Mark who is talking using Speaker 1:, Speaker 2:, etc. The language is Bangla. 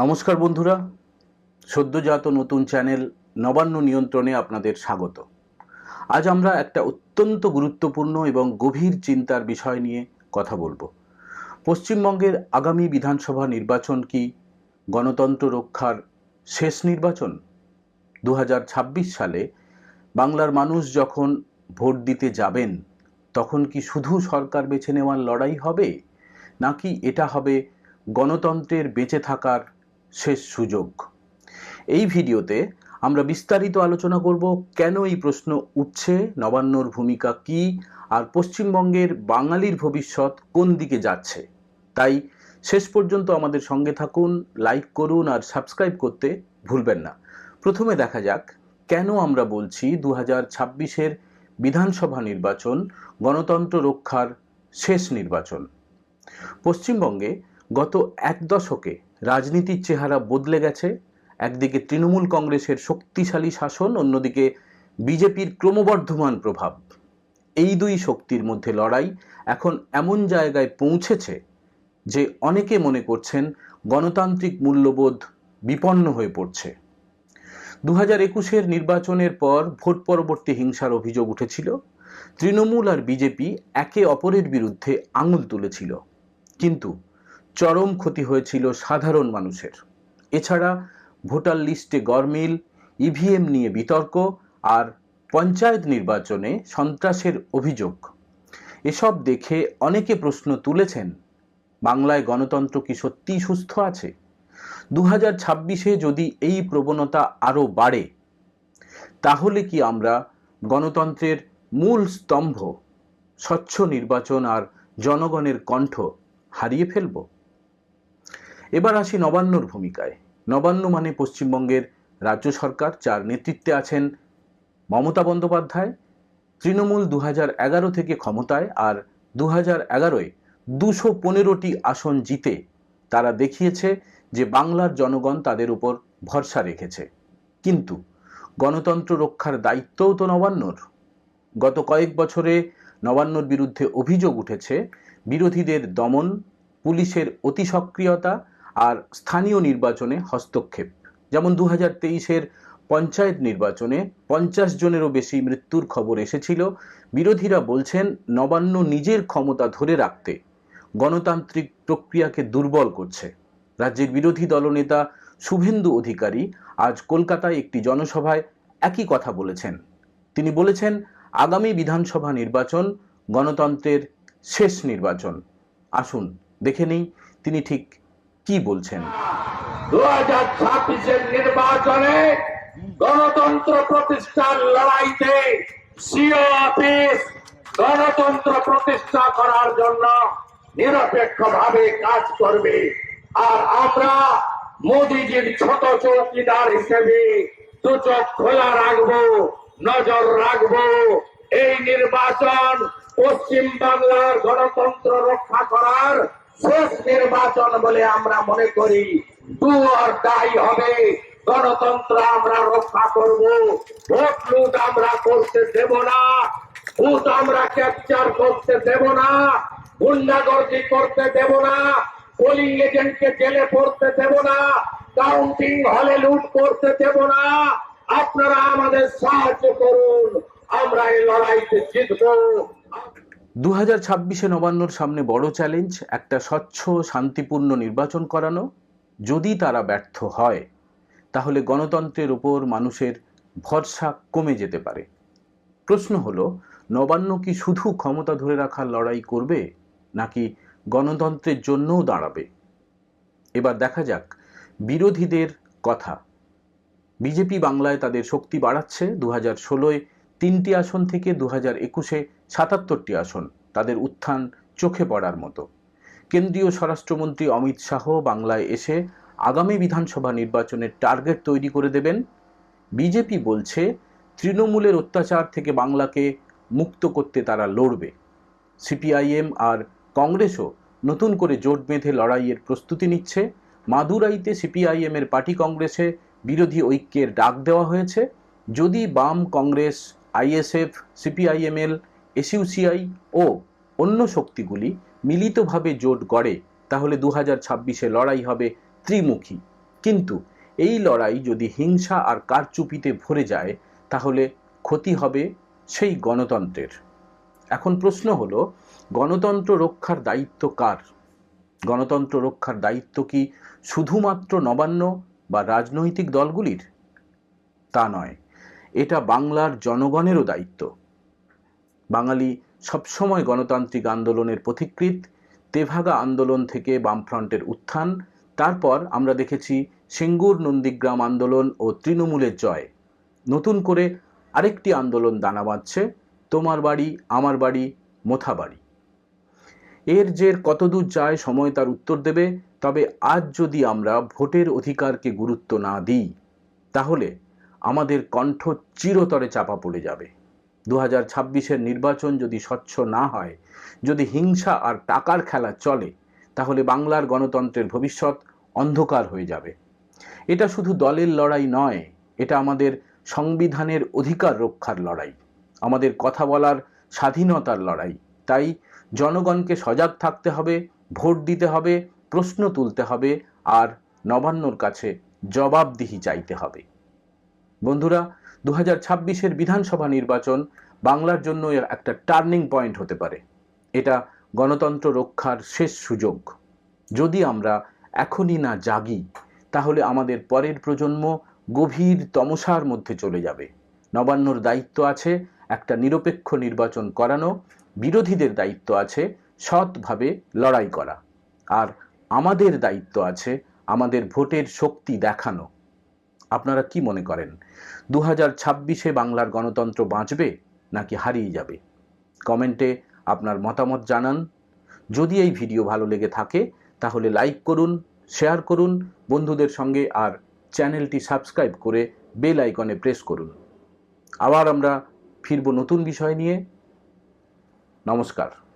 Speaker 1: নমস্কার বন্ধুরা। সদ্যজাত নতুন চ্যানেল নবান্ন নিয়ন্ত্রণে আপনাদের স্বাগত। আজ আমরা একটা অত্যন্ত গুরুত্বপূর্ণ এবং গভীর চিন্তার বিষয় নিয়ে কথা বলব। পশ্চিমবঙ্গের আগামী বিধানসভা নির্বাচন কি? গণতন্ত্র রক্ষার শেষ নির্বাচন? দু হাজার ছাব্বিশ সালে বাংলার মানুষ যখন ভোট দিতে যাবেন, তখন কি শুধু সরকার বেছে নেওয়ার লড়াই হবে? নাকি এটা হবে গণতন্ত্রের বেঁচে থাকার শেষ সুযোগ। এই ভিডিওতে আমরা বিস্তারিত আলোচনা করব কেন এই প্রশ্ন উঠছে, নবান্নর ভূমিকা কি, আর পশ্চিমবঙ্গের বাঙালির ভবিষ্যৎ কোন দিকে যাচ্ছে। তাই শেষ পর্যন্ত আমাদের সঙ্গে থাকুন, লাইক করুন আর সাবস্ক্রাইব করতে ভুলবেন না। প্রথমে দেখা যাক কেন আমরা বলছি দু হাজার ছাব্বিশের বিধানসভা নির্বাচন গণতন্ত্র রক্ষার শেষ নির্বাচন। পশ্চিমবঙ্গে গত এক দশকে রাজনীতির চেহারা বদলে গেছে। একদিকে তৃণমূল কংগ্রেসের শক্তিশালী শাসন, অন্যদিকে বিজেপির ক্রমবর্ধমান প্রভাব। এই দুই শক্তির মধ্যে লড়াই এখন এমন জায়গায় পৌঁছেছে যে অনেকে মনে করছেন গণতান্ত্রিক মূল্যবোধ বিপন্ন হয়ে পড়ছে। দু হাজার একুশের নির্বাচনের পর ভোট পরবর্তী হিংসার অভিযোগ উঠেছিল। তৃণমূল আর বিজেপি একে অপরের বিরুদ্ধে আঙুল তুলেছিল। কিন্তু চরম ক্ষতি হয়েছিল সাধারণ মানুষের। এছাড়া ভোটার লিস্টে গরমিল ইভিএম নিয়ে বিতর্ক আর পঞ্চায়েত নির্বাচনে সন্ত্রাসের অভিযোগ। এসব দেখে অনেকে প্রশ্ন তুলেছেন, বাংলায় গণতন্ত্র কি সত্যিই সুস্থ আছে? দু হাজার ছাব্বিশে যদি এই প্রবণতা আরও বাড়ে, তাহলে কি আমরা গণতন্ত্রের মূল স্তম্ভ, স্বচ্ছ নির্বাচন আর জনগণের কণ্ঠ হারিয়ে ফেলব? এবার আসি নবান্নর ভূমিকায়। নবান্ন মানে পশ্চিমবঙ্গের রাজ্য সরকার, যার নেতৃত্বে আছেন মমতা বন্দ্যোপাধ্যায়। তৃণমূল দু এগারো থেকে ক্ষমতায়, আর দু হাজার এগারোয় দুশো পনেরোটি আসন জিতে তারা দেখিয়েছে যে বাংলার জনগণ তাদের উপর ভরসা রেখেছে। কিন্তু গণতন্ত্র রক্ষার দায়িত্বও তো নবান্নর। গত কয়েক বছরে নবান্নর বিরুদ্ধে অভিযোগ উঠেছে, বিরোধীদের দমন, পুলিশের অতি সক্রিয়তা আর স্থানীয় নির্বাচনে হস্তক্ষেপ। যেমন দু হাজার তেইশের পঞ্চায়েত নির্বাচনে পঞ্চাশ জনেরও বেশি মৃত্যুর খবর এসেছিল। বিরোধীরা বলছেন, নবান্ন নিজের ক্ষমতা ধরে রাখতে গণতান্ত্রিক প্রক্রিয়াকে দুর্বল করছে। রাজ্যের বিরোধী দলনেতা শুভেন্দু অধিকারী আজ কলকাতায় একটি জনসভায় একই কথা বলেছেন। তিনি বলেছেন, আগামী বিধানসভা নির্বাচন গণতন্ত্রের শেষ নির্বাচন। আসুন, দেখে নেই তিনি ঠিক কি বলছেন?
Speaker 2: দু হাজার নির্বাচনে গণতন্ত্র প্রতিষ্ঠার লড়াইতে সিও অফিস গণতন্ত্র প্রতিষ্ঠা করার জন্য নিরপেক্ষভাবে কাজ করবে। আর আমরা মোদিজির ছোট চৌকিদার হিসেবে দু চোখ খোলা রাখব, নজর রাখব। এই নির্বাচন পশ্চিম বাংলার গণতন্ত্র রক্ষা করার শেষ নির্বাচন বলে আমরা মনে করি। ডু আর ডাই হবে। গণতন্ত্র আমরা রক্ষা করব। ভোট লুট আমরা করতে দেব না। ভোট আমরা ক্যাপচার করতে দেব না। গুন্ডাগর্দি করতে দেব না। পোলিং এজেন্টকে জেলে পড়তে দেব না। কাউন্টিং হলে লুট করতে দেব না। আপনারা আমাদের সাহায্য করুন। আমরা এই লড়াইতে জিতবো।
Speaker 1: দু হাজার ছাব্বিশে নবান্নর সামনে বড় চ্যালেঞ্জ, একটা স্বচ্ছ, শান্তিপূর্ণ নির্বাচন করানো। যদি তারা ব্যর্থ হয়, তাহলে গণতন্ত্রের উপর মানুষের ভরসা কমে যেতে পারে। প্রশ্ন হলো, নবান্ন কি শুধু ক্ষমতা ধরে রাখার লড়াই করবে, নাকি গণতন্ত্রের জন্যও দাঁড়াবে? এবার দেখা যাক, বিরোধীদের কথা। বিজেপি বাংলায় তাদের শক্তি বাড়াচ্ছে। দু হাজার ষোলোয় তিনটি আসন থেকে দু হাজার একুশে সাতাত্তরটি আসন। তাদের উত্থান চোখে পড়ার মতো। কেন্দ্রীয় স্বরাষ্ট্রমন্ত্রী অমিত শাহ বাংলায় এসে আগামী বিধানসভা নির্বাচনের টার্গেট তৈরি করে দেবেন। বিজেপি বলছে, তৃণমূলের অত্যাচার থেকে বাংলাকে মুক্ত করতে তারা লড়বে। সিপিআইএম আর কংগ্রেসও নতুন করে জোট বেঁধে লড়াইয়ের প্রস্তুতি নিচ্ছে। মাদুরাইতে সিপিআইএম এর পার্টি কংগ্রেসে বিরোধী ঐক্যের ডাক দেওয়া হয়েছে। যদি বাম কংগ্রেস, আইএসএফ সিপিআইএমএল এসইউসিআই ও অন্য শক্তিগুলি মিলিতভাবে জোট গড়ে, তাহলে দু হাজার ছাব্বিশে লড়াই হবে ত্রিমুখী। কিন্তু এই লড়াই যদি হিংসা আর কারচুপিতে ভরে যায়, তাহলে ক্ষতি হবে সেই গণতন্ত্রের। এখন প্রশ্ন হলো, গণতন্ত্র রক্ষার দায়িত্ব কার? গণতন্ত্র রক্ষার দায়িত্ব কি শুধুমাত্র নবান্ন বা রাজনৈতিক দলগুলির? তা নয়, এটা বাংলার জনগণেরও দায়িত্ব। বাঙালি সবসময় গণতান্ত্রিক আন্দোলনের পথিকৃৎ। তেভাগা আন্দোলন থেকে বামফ্রন্টের উত্থান। তারপর আমরা দেখেছি সিঙ্গুর নন্দীগ্রাম আন্দোলন ও তৃণমূলের জয়। নতুন করে আরেকটি আন্দোলন দানা বাঁধছে, তোমার বাড়ি, আমার বাড়ি, মোথা বাড়ি। এর জের কতদূর যায় সময় তার উত্তর দেবে, তবে আজ যদি আমরা ভোটের অধিকারকে গুরুত্ব না দিই, তাহলে আমাদের কণ্ঠ চিরতরে চাপা পড়ে যাবে। দু হাজার ছাব্বিশের নির্বাচন যদি স্বচ্ছ না হয়, যদি হিংসা আর টাকার খেলা চলে, তাহলে বাংলার গণতন্ত্রের ভবিষ্যৎ অন্ধকার হয়ে যাবে। এটা শুধু দলের লড়াই নয়, এটা আমাদের সংবিধানের অধিকার রক্ষার লড়াই, আমাদের কথা বলার স্বাধীনতার লড়াই। তাই জনগণকে সজাগ থাকতে হবে, ভোট দিতে হবে, প্রশ্ন তুলতে হবে, আর নবান্নর কাছে জবাবদিহি চাইতে হবে। বন্ধুরা দু হাজার ছাব্বিশের বিধানসভা নির্বাচন বাংলার জন্য একটা টার্নিং পয়েন্ট হতে পারে। এটা গণতন্ত্র রক্ষার শেষ সুযোগ। যদি আমরা এখনই না জাগি, তাহলে আমাদের পরের প্রজন্ম গভীর তমসার মধ্যে চলে যাবে। নবান্নর দায়িত্ব আছে একটা নিরপেক্ষ নির্বাচন করানো, বিরোধীদের দায়িত্ব আছে সৎভাবে লড়াই করা। আর আমাদের দায়িত্ব আছে আমাদের ভোটের শক্তি দেখানো। আপনারা কি মনে করেন? দু হাজার ছাব্বিশে বাংলার গণতন্ত্র বাঁচবে নাকি হারিয়ে যাবে? কমেন্টে আপনার মতামত জানান। যদি এই ভিডিও ভালো লেগে থাকে, তাহলে লাইক করুন, শেয়ার করুন, বন্ধুদের সঙ্গে আর চ্যানেলটি সাবস্ক্রাইব করে বেল আইকনে প্রেস করুন। আবার আমরা ফিরব নতুন বিষয় নিয়ে। নমস্কার।